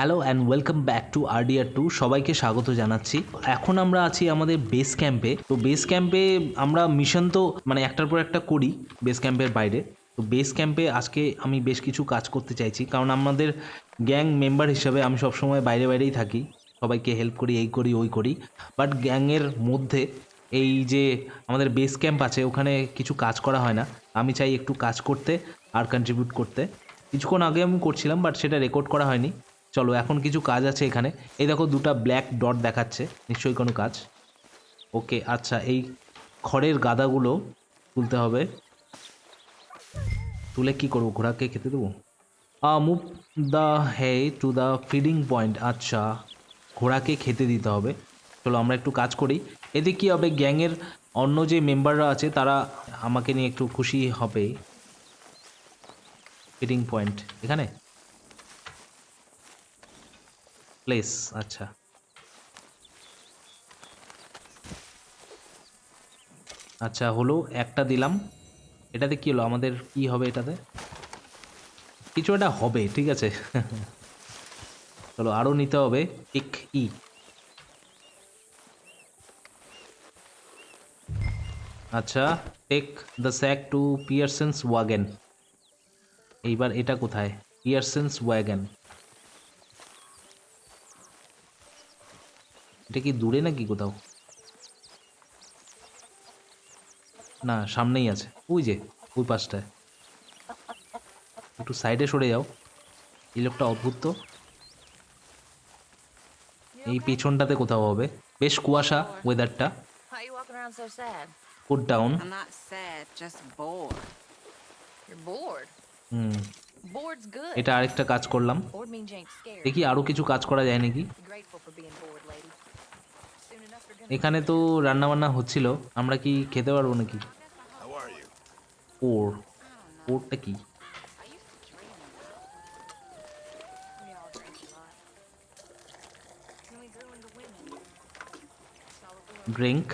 Hello and welcome back to RDR two সবাইকে স্বাগত জানাচ্ছি। এখন আমরা আছি আমাদের বেস ক্যাম্পে তো বেস ক্যাম্পে আমরা মিশন তো মানে একটার পর একটা করি বেস ক্যাম্পের বাইরে। তো বেস ক্যাম্পে আজকে আমি বেশ কিছু কাজ করতে চাইছি। কারণ আমাদের গ্যাং মেম্বার হিসাবে আমি সবসময় বাইরে বাইরেই থাকি। সবাইকে হেল্প করি, এই করি, ওই করি। বাট গ্যাংয়ের মধ্যে এই যে আমাদের বেস ক্যাম্প আছে, ওখানে কিছু কাজ করা হয় না। আমি চাই একটু কাজ করতে আর কন্ট্রিবিউট করতে। কিছুক্ষণ আগে আমি করছিলাম বাট সেটা রেকর্ড করা হয়নি। চলো, এখন কিছু কাজ আছে এখানে। এই দেখো, দুটো ব্ল্যাক ডট দেখাচ্ছে। নিশ্চয়ই কোনো কাজ? ওকে আচ্ছা এই খড়ের গাদাগুলো তুলতে হবে। তুলে কি করব, ঘোড়াকে খেতে দেবো? Move the hay to the feeding point আচ্ছা ঘোড়াকে খেতে দিতে হবে। চলো, আমরা একটু কাজ করি। এতে কি হবে, গ্যাংয়ের অন্য যে মেম্বাররা আছে, তারা আমাকে নিয়ে একটু খুশি হবে। ফিডিং পয়েন্ট এখানে? প্লেস আচ্ছা। আচ্ছা হলো একটা দিলাম। এটাতে কি হলো? আমাদের কি হবে এটাতে? কিছু একটা হবে, ঠিক আছে। চলো আরও নিতে হবে। এক ই। আচ্ছা take the sack to Pearson's wagon এইবার এটা কোথায়? পিয়ারসেন্স ওয়াগেন এটা কি দূরে নাকি কোথাও? না সামনেই আছে। ওই যে ওই পাশটায়। একটু সাইডে সরে যাও। এই লোকটা অদ্ভুত তো। এই পেছনটাতে কোথাও হবে। বেশ কুয়াশা ওয়েদারটা? Foot down. হুম এটা আরেকটা কাজ করলাম. দেখি আরও কিছু কাজ করা যায় নাকি? এখানে তো রান্না বান্না হচ্ছিল, আমরা কি খেতে পারব নাকি? ওর, ওরটা ড্রিঙ্ক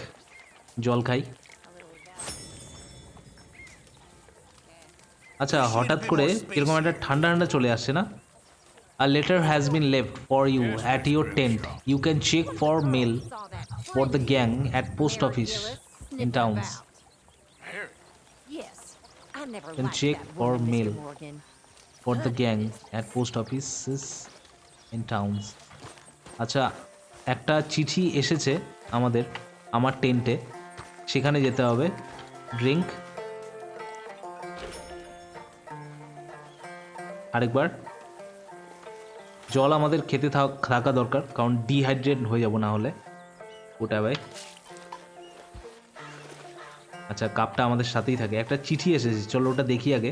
জল খাই। আচ্ছা হঠাৎ করে এরকম একটা ঠান্ডা ঠান্ডা চলে আসছে না? A letter has been left for you at your tent. You can check for mail for the gang at post office in towns. Then liked check for mail. For the gang at post offices in towns. আচ্ছা একটা চিঠি এসেছে আমাদের আমার টেন্টে সেখানে যেতে হবে drink আরেকবার জল আমাদের খেতে থাকা দরকার কারণ ডিহাইড্রেট হয়ে যাব না হলে। ওটা ভাই। আচ্ছা কাপটা আমাদের সাথেই থাকে। একটা চিঠি এসেছে চলো ওটা দেখি আগে।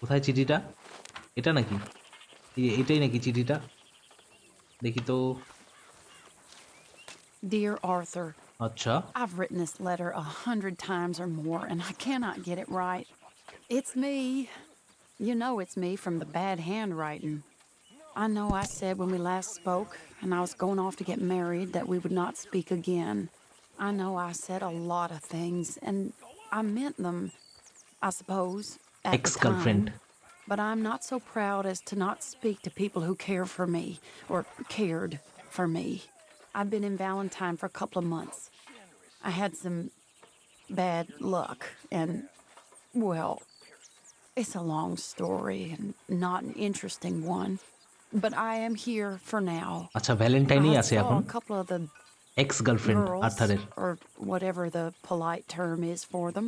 কোথায় চিঠিটা? এটা নাকি? এটাই নাকি চিঠিটা? দেখি তো। Dear Arthur, আচ্ছা। I've written this letter a hundred times or more, and I cannot get it right. It's me. You know it's me from the bad handwriting. I know I said when we last spoke and I was going off to get married that we would not speak again. I know I said a lot of things, and I meant them, I suppose, at Ex-girlfriend. time. But I'm not so proud as to not speak to people who care for me or cared for me. I've been in Valentine for a couple of months. I had some bad luck, and, well, it's a long story and not an interesting one. But I am here for now. আচ্ছা ভ্যালেন্টাইনই I আছে saw এখন a couple of the ex girlfriend girls, আর্থারের or whatever the polite term is for them,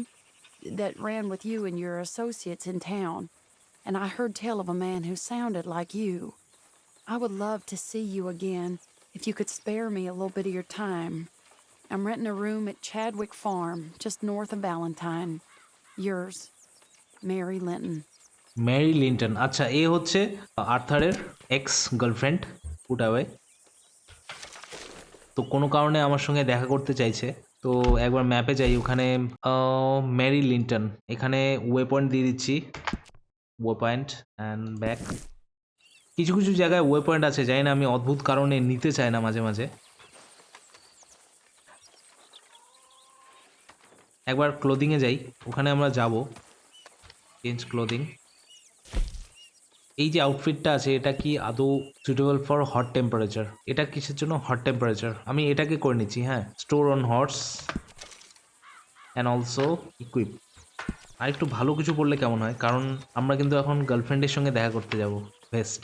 that ran with you and your associates in town. And I heard tell of a man who sounded like you. I would love to see you again if you could spare me a little bit of your time. I'm renting a room at Chadwick Farm, just north of Valentine. Yours, Mary Linton. Mary Linton আচ্ছা এ হচ্ছে আর্থারের ex girlfriend উঠাবে তো কোনো কারণে আমার সঙ্গে দেখা করতে চাইছে। তো একবার ম্যাপে যাই, ওখানে ম্যারি লিন্টন এখানে ওয়ে পয়েন্ট দিয়ে দিচ্ছি। ওয়ে পয়েন্ট অ্যান্ড ব্যাক কিছু কিছু জায়গায় ওয়ে পয়েন্ট আছে, জানি না আমি অদ্ভুত কারণে নিতে চাই না মাঝে মাঝে। একবার ক্লোদিংয়ে যাই, ওখানে আমরা যাব। চেঞ্জ ক্লোদিং এই যে আউটফিটটা আছে, এটা কি আদৌ সুইটেবল ফর হট টেম্পারেচার এটা কিসের জন্য? হট টেম্পারেচার আমি এটাকে করে নিচ্ছি হ্যাঁ? Store on horse and also equip আর একটু ভালো কিছু পড়লে কেমন হয়? কারণ আমরা কিন্তু এখন গার্লফ্রেন্ডের সঙ্গে দেখা করতে যাব বেস্ট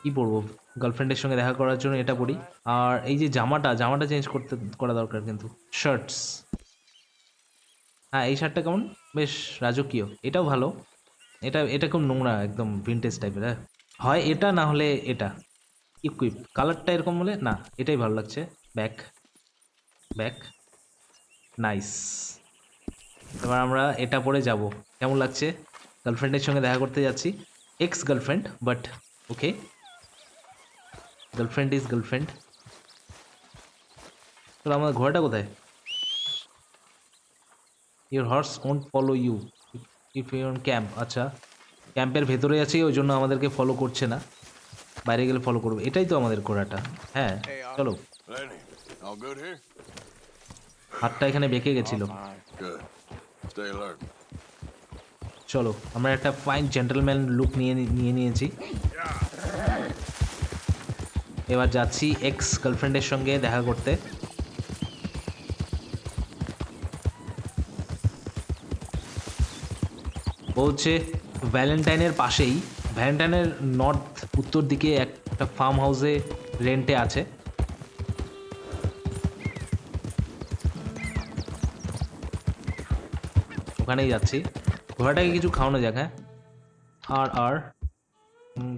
কি পরবো? গার্লফ্রেন্ডের সঙ্গে দেখা করার জন্য এটা পরি। আর এই যে জামাটা জামাটা চেঞ্জ করতে, করা দরকার কিন্তু। শার্টস হ্যাঁ এই শার্টটা কেমন? বেশ রাজকীয়। এটাও ভালো। এটা এটা খুব নোংরা, একদম ভিনটেজ টাইপের হ্যাঁ। হয় এটা, না হলে এটা। ইকুইপ কালারটা এরকম হলে, না, এটাই ভালো লাগছে। ব্যাক ব্যাক নাইস এবার আমরা এটা পরে যাব। কেমন লাগছে? গার্লফ্রেন্ডের সঙ্গে দেখা করতে যাচ্ছি। Ex girlfriend but okay girlfriend is girlfriend তো আমাদের ঘোড়াটা কোথায়? Your horse won't follow you if your camp আচ্ছা ক্যাম্পের ভেতরে আছে ওই জন্য আমাদেরকে ফলো করছে না। বাইরে গেলে ফলো করবে। এটাই তো আমাদের ঘোড়াটা হ্যাঁ চলো। Good here? হাতটা এখানে বেঁকে গেছিল. চলো আমরা একটা ফাইন জেন্টলম্যান লুক নিয়ে নিয়ে নিয়েছি। এবার যাচ্ছি এক্স গার্লফ্রেন্ডের সঙ্গে দেখা করতে। ও হচ্ছে ভ্যালেন্টাইনের পাশেই ভ্যালেন্টাইনের নর্থ উত্তর দিকে একটা ফার্ম হাউসে রেন্টে আছে। ওখানেই যাচ্ছি। ঘোড়াটাকে কিছু খাওয়ানো যাক হ্যাঁ? আর আর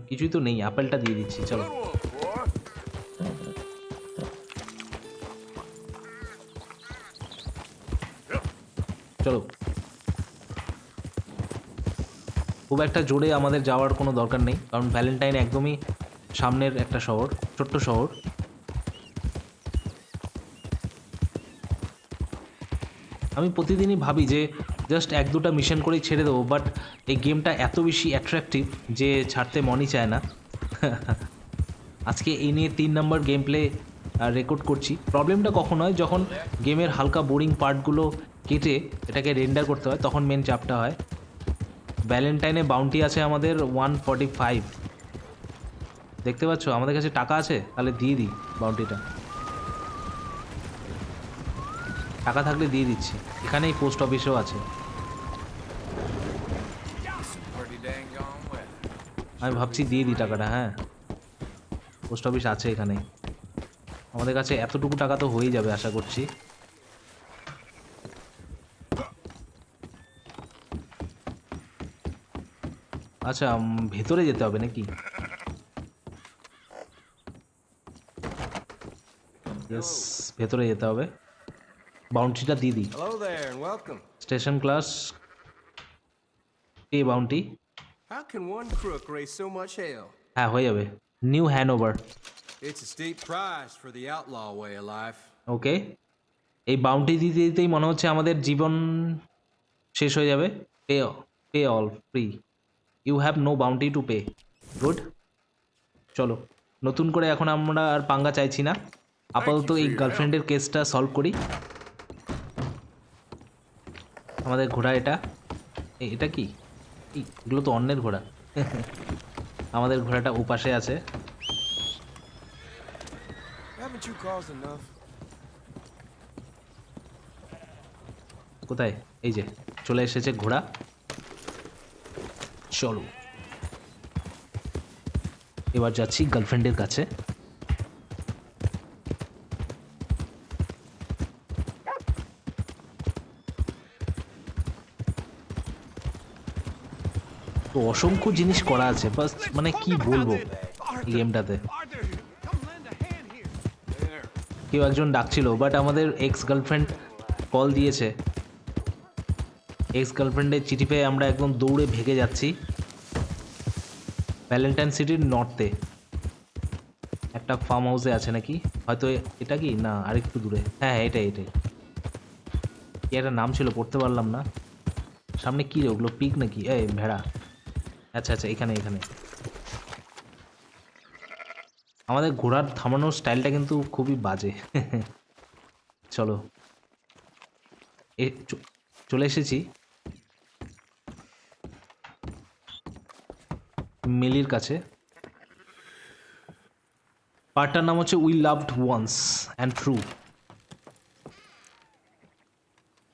কিছুই তো নেই, আপেলটা দিয়ে দিচ্ছি, চলো। একটা জোরে আমাদের যাওয়ার কোনো দরকার নেই, কারণ ভ্যালেন্টাইন একদমই সামনের একটা শহর, ছোট্ট শহর। আমি প্রতিদিনই ভাবি যে জাস্ট এক দুটা মিশন করেই ছেড়ে দেবো বাট এই গেমটা এত বেশি অ্যাট্রাকটিভ যে ছাড়তে মনই চায় না। আজকে এই নিয়ে তিন নম্বর গেম প্লে রেকর্ড করছি। প্রবলেমটা কখন হয়? যখন গেমের হালকা বোরিং পার্টগুলো কেটে এটাকে রেন্ডার করতে হয়, তখন মেন চাপটা হয়। ভ্যালেন্টাইনে বাউন্টি আছে আমাদের ওয়ান ফর্টি ফাইভ দেখতে পাচ্ছ? আমাদের কাছে টাকা আছে? তাহলে দিয়ে দিই বাউন্টিটা টাকা থাকলে দিয়ে দিচ্ছি। এখানেই পোস্ট অফিসও আছে. আমি ভাবছি দিয়ে দিই টাকাটা হ্যাঁ। পোস্ট অফিস আছে এখানে আমাদের কাছে এতটুকু টাকা তো হয়েই যাবে, আশা করছি। আচ্ছা ভেতরে যেতে হবে নাকি? ভেতরে যেতে হবে। বাউন্টিটা দিয়ে দিই. Station class pay bounty? হ্যাঁ হয়ে যাবে। New hand over It's a steep price for the outlaw way of life. Okay এই বাউন্টি দিতে দিতেই মনে হচ্ছে আমাদের জীবন শেষ হয়ে যাবে। Pay pay all free you have no bounty to pay good চলো নতুন করে এখন আমরা আর পাঙ্গা চাইছি না। আপাতত এই গার্লফ্রেন্ডের কেসটা সলভ করি। আমাদের ঘোড়া এটা। এটা কি? এগুলো তো অন্যের ঘোড়া। আমাদের ঘোড়াটা ওপাশে আছে? কোথায়? এই যে চলে এসেছে ঘোড়া। চলো। এবার যাচ্ছি গার্লফ্রেন্ডের কাছে। তো অসংখ্য জিনিস করা আছে বাস মানে কি বলব গেমটাতে কেউ একজন ডাকছিল বাট আমাদের এক্স গার্লফ্রেন্ড কল দিয়েছে। এক্স গার্লফ্রেন্ডের চিঠি পেয়ে আমরা একদম দৌড়ে ভেগে যাচ্ছি ভ্যালেন্টাইন সিটির নর্থে একটা ফার্ম হাউসে আছে নাকি? হয়তো এটা কি? না, আরেকটু দূরে। হ্যাঁ হ্যাঁ এটাই এটাই। কি একটা নাম ছিল, পড়তে পারলাম না। সামনে কী রে, ওগুলো পিক নাকি? এই, ভেড়া। আচ্ছা আচ্ছা এখানে এখানে। আমাদের ঘোড়ার থামানোর স্টাইলটা কিন্তু খুবই বাজে। চলো। এ চলে এসেছি। মেলির কাছে পার্টটার নাম হচ্ছে we loved once and true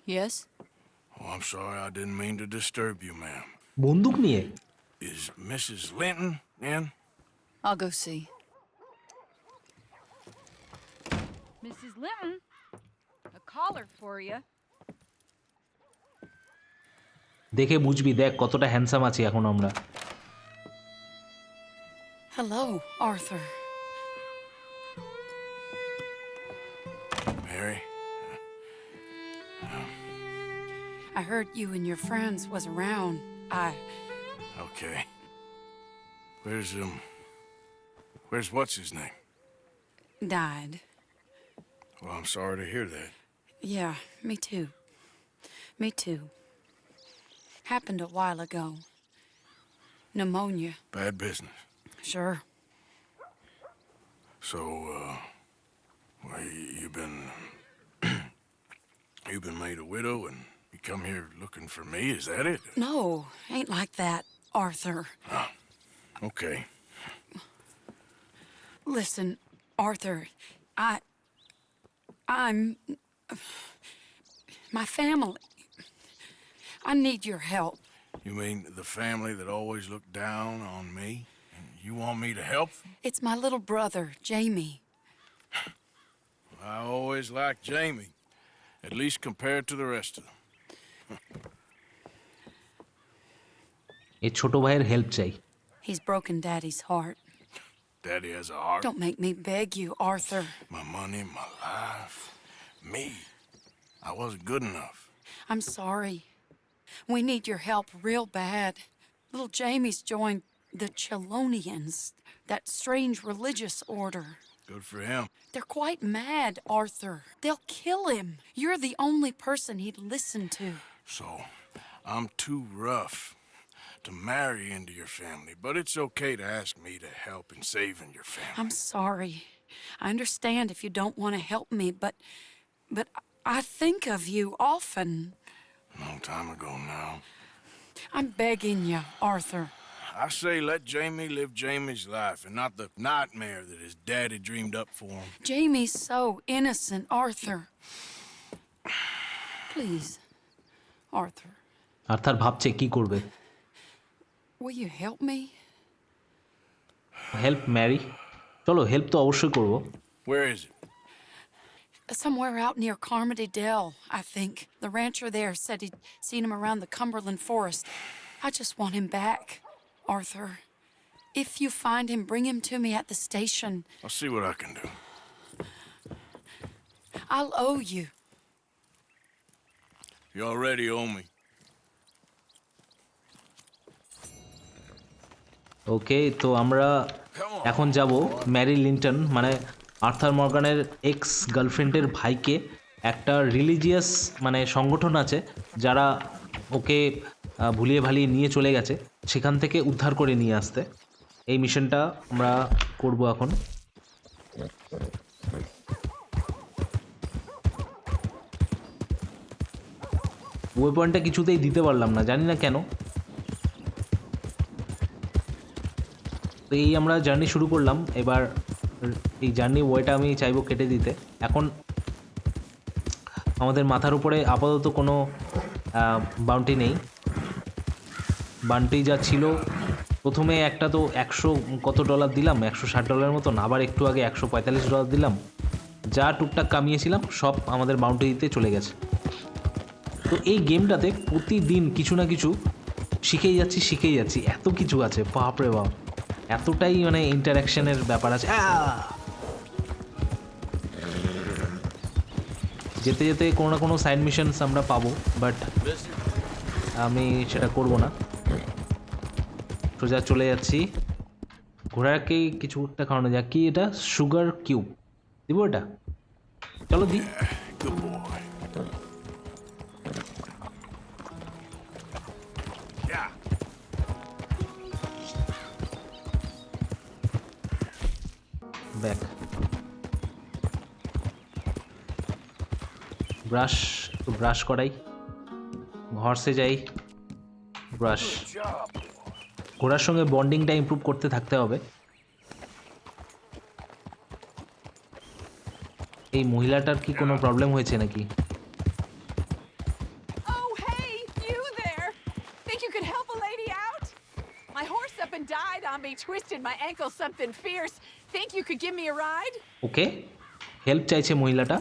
Yes? Oh, I'm sorry. I didn't mean to disturb you, ma'am. বন্দুক নিয়ে Is Mrs. Linton in? I'll go see. Mrs. Linton, a caller for you. দেখে বুঝবি দেখ কতটা হ্যান্ডসাম আছি এখন আমরা Hello, Arthur. Mary? I heard you and your friends was around. I Okay. Where's, um... Where's what's his name? died. Well, I'm sorry to hear that. Yeah, me too. Me too. Happened a while ago. Pneumonia. Bad business. Sure. So, uh... Well, you've been... you've been made a widow and you come here looking for me, is that it? No, ain't like that, Arthur. Okay. Listen, Arthur, I. I'm. My family. I need your help. You mean the family that always looked down on me? And you want me to help them? It's my little brother, Jamie. I always liked Jamie, at least compared to the rest of them. এই ছোট ভাইয়ের help চাই He's broken Daddy's heart. Daddy has a heart, Don't make me beg you, Arthur. my money, my life, me. I wasn't good enough. I'm sorry. We need your help real bad. Little Jamie's joined the Chelonians, that strange religious order. Good for him. They're quite mad, Arthur. They'll kill him. You're the only person he'd listen to. So, I'm too rough to marry into your family, but it's okay to ask me to help in saving your family. I'm sorry. I understand if you don't want to help me, but but I think of you often. Long time ago now. I'm begging you, Arthur. I say let Jamie live Jamie's life and not the nightmare that his daddy dreamed up for him. Jamie's so innocent, Arthur. Please, Arthur, আর তার ভাবছে কি করবে will you help me? Help Mary চলো help তো অবশ্যই করব Where is it? Somewhere out near Carmody Dell, I think. The rancher there said he'd seen him around the Cumberland Forest. I just want him back, Arthur. If you find him, bring him to me at the station. I'll see what I can do. I'll owe you. You already owe me. ওকে তো আমরা এখন যাব Mary Linton মানে Arthur মর্গানের ex গার্লফ্রেন্ডের ভাইকে একটা religious মানে সংগঠন আছে যারা ওকে ভুলিয়ে ভালিয়ে নিয়ে চলে গেছে। সেখান থেকে উদ্ধার করে নিয়ে আসতে। এই মিশনটা আমরা করব এখন। ওই পয়েন্টটা কিছুতেই দিতে পারলাম না, জানি না কেন। তো এই আমরা জার্নি শুরু করলাম। এবার এই জার্নি ওয়েটা আমি চাইব কেটে দিতে। এখন আমাদের মাথার উপরে আপাতত কোনো বাউন্টি নেই। বাউন্টি যা ছিল, প্রথমে একটা তো একশো কত ডলার দিলাম, একশো ষাট ডলারের মতন, আবার একটু আগে একশো পঁয়তাল্লিশ ডলার দিলাম। যা টুকটাক কামিয়েছিলাম, সব আমাদের বাউন্টিতে চলে গেছে। তো এই গেমটাতে প্রতিদিন কিছু না কিছু শিখেই যাচ্ছি শিখেই যাচ্ছি। এত কিছু আছে বাপরে বাপ। এতটাই মানে ইন্টারাকশনের ব্যাপার আছে! যেতে যেতে কোনো না কোনো সাইড মিশনস আমরা পাবো বাট আমি সেটা করব না। সোজা চলে যাচ্ছি। ঘোড়াকে কিছু একটা খাওয়ানো যাক কি এটা? সুগার কিউব দিব এটা? চলো দি। ব্রাশ একটু ব্রাশ করাই। ঘর সে যাই। ব্রাশ. ঘোড়ার সঙ্গে বন্ডিংটা ইম্প্রুভ করতে থাকতে হবে। এই মহিলাটার কি কোনো প্রবলেম হয়েছে নাকি? ওকে হেল্প চাইছে মহিলাটা।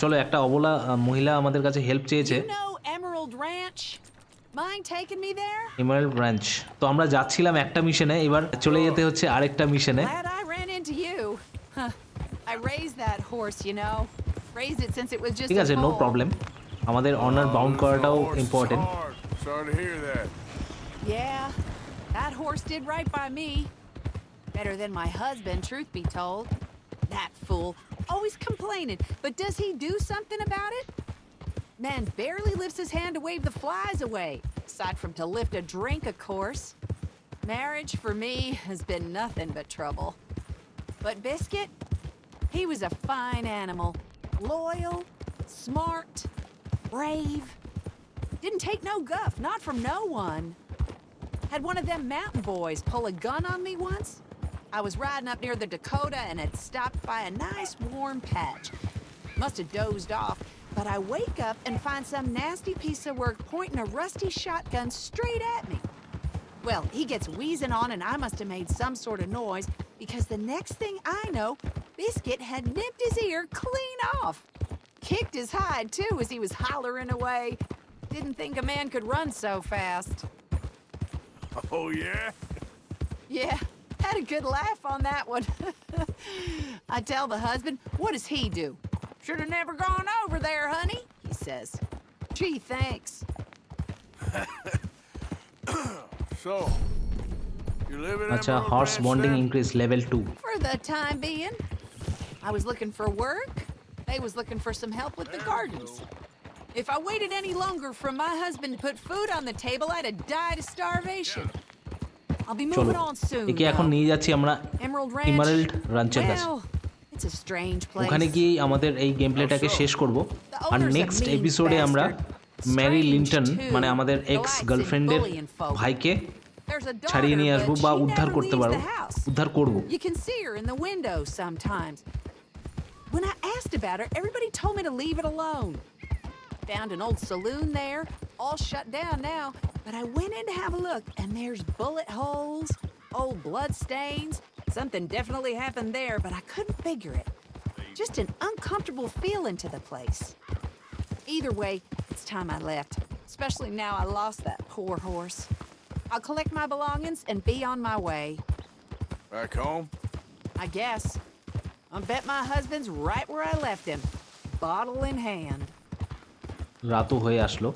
চলো একটা অবলা মহিলা আমাদের কাছে হেল্প চেয়েছে। Emerald Ranch? Mind taking me there? Emerald branch তো আমরা যাচ্ছিলাম একটা মিশনে এবার চলে যেতে হচ্ছে আরেকটা মিশনে Glad I ran into you. Huh. I raised that horse, you know. Raised it since it was just ঠিক a আছে নো foal. প্রবলেম আমাদের অনার বাউন্ড করাটাও important. Sorry to hear that. Yeah, that horse did right by me. Better than my husband, truth be told. That fool, always complaining, but does he do something about it? Man barely lifts his hand to wave the flies away, aside from to lift a drink, of course. Marriage for me has been nothing but trouble. But Biscuit, he was a fine animal. Loyal, smart, brave. Didn't take no guff, not from no one. Had one of them mountain boys pull a gun on me once. I was riding up near the Dakota and had stopped by a nice warm patch. Must have dozed off, but I wake up and find some nasty piece of work pointing a rusty shotgun straight at me. Well, he gets wheezing on, and I must have made some sort of noise because the next thing I know, Biscuit had nipped his ear clean off. Kicked his hide, too, as he was hollering away. Didn't think a man could run so fast. Oh, yeah? Yeah, had a good laugh on that one. I tell the husband, what does he do? Should have never gone over there, honey, he says. Gee, thanks. so, you live in horse bonding then? level 2. For the time being. I was looking for work. They was looking for some help with there the gardens. If I waited any longer for my husband to put food on the table, I'd have died of starvation. Yeah. I'll be moving Cholo. on soon. Emerald Ranch. Emerald Ranch. Well, ওখানে গিয়েই আমাদের এই game প্লেটাকে শেষ করব আর next এপিসোডে আমরা Mary Linton মানে আমাদের এক্স গার্লফ্রেন্ডের ভাইকে ছাড়িয়ে নিয়ে আসব বা উদ্ধার করতে পারব. উদ্ধার করব. When I asked about her, everybody told me to leave it alone. Found an old saloon there, all shut down now, but I went in to have a look, and there's bullet holes, old blood stains. Something definitely happened there, but I couldn't figure it. Just an uncomfortable feeling to the place. Either way, it's time I left, especially now I lost that poor horse. I'll collect my belongings and be on my way. Back home? I guess. I bet my husband's right where I left him, bottle in hand. রাতও হয়ে আসলো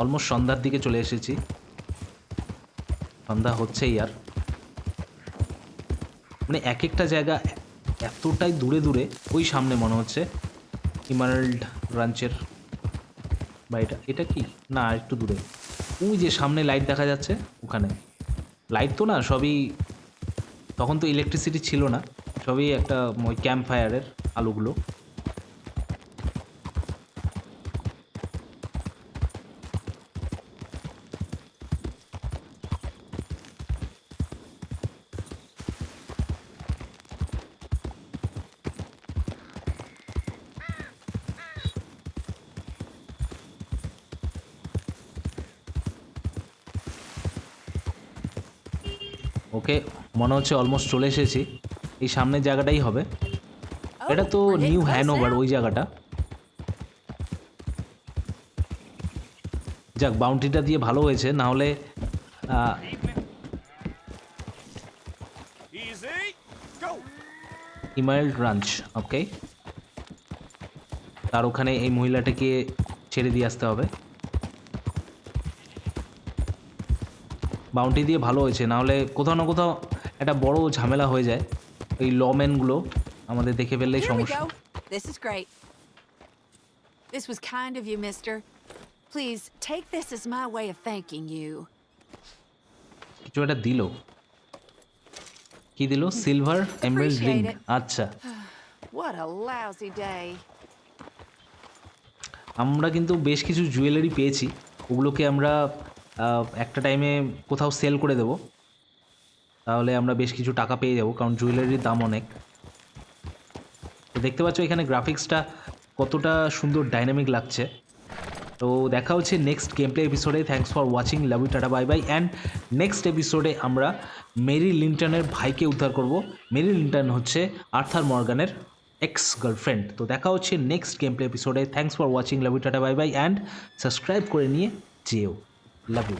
almost সন্ধ্যার দিকে চলে এসেছি সন্ধ্যা হচ্ছেই আর মানে এক একটা জায়গা এতটাই দূরে দূরে, ওই সামনে মনে হচ্ছে ইমারাল্ড ব্রাঞ্চের বাড়িটা এটা কি? না, একটু দূরে। ওই যে সামনে লাইট দেখা যাচ্ছে, ওখানে। লাইট তো না, সবই তখন তো ইলেকট্রিসিটি ছিল না, সবই একটা ওই ক্যাম্প ফায়ারের আলোগুলো ওকে মনে হচ্ছে অলমোস্ট চলে এসেছি এই সামনের জায়গাটাই হবে Oh, এটা তো নিউ হ্যানোভার. ওই জায়গাটা যাক বাউন্টিটা দিয়ে ভালো হয়েছে না হলে. Go. রাঞ্চ ওকে তার ওখানে এই মহিলাটাকে ছেড়ে দিয়ে আসতে হবে বাউন্টি দিয়ে ভালো হয়েছে না হলে কোথাও না কোথাও একটা বড় ঝামেলা হয়ে যায়। ওই এই লমেনগুলো আমাদের দেখে ফেললেই সমস্যা। This is great. This was kind of you, কিছু একটা দিল। কি দিল? সিলভার এমেরাল্ড রিং আচ্ছা। What a lousy day. আমরা কিন্তু বেশ কিছু জুয়েলারি পেয়েছি। ওগুলোকে আমরা একটা টাইমে কোথাও সেল করে দেবো। তাহলে আমরা বেশ কিছু টাকা পেয়ে যাব, কারণ জুয়েলারির দাম অনেক। তো দেখতে পাচ্ছ এখানে গ্রাফিক্সটা কতটা সুন্দর ডাইনামিক লাগছে। তো দেখা হচ্ছে নেক্সট গেম প্লে এপিসোডে thanks for watching love you tata bye bye and next এপিসোডে আমরা মেরি লিন্টনের ভাইকে উদ্ধার করব। মেরি লিন্টন হচ্ছে আর্থার মর্গানের এক্স গার্লফ্রেন্ড তো দেখা হচ্ছে নেক্সট গেম প্লে এপিসোডে thanks for watching love you tata bye bye and subscribe করে নিয়ে যেও। Love you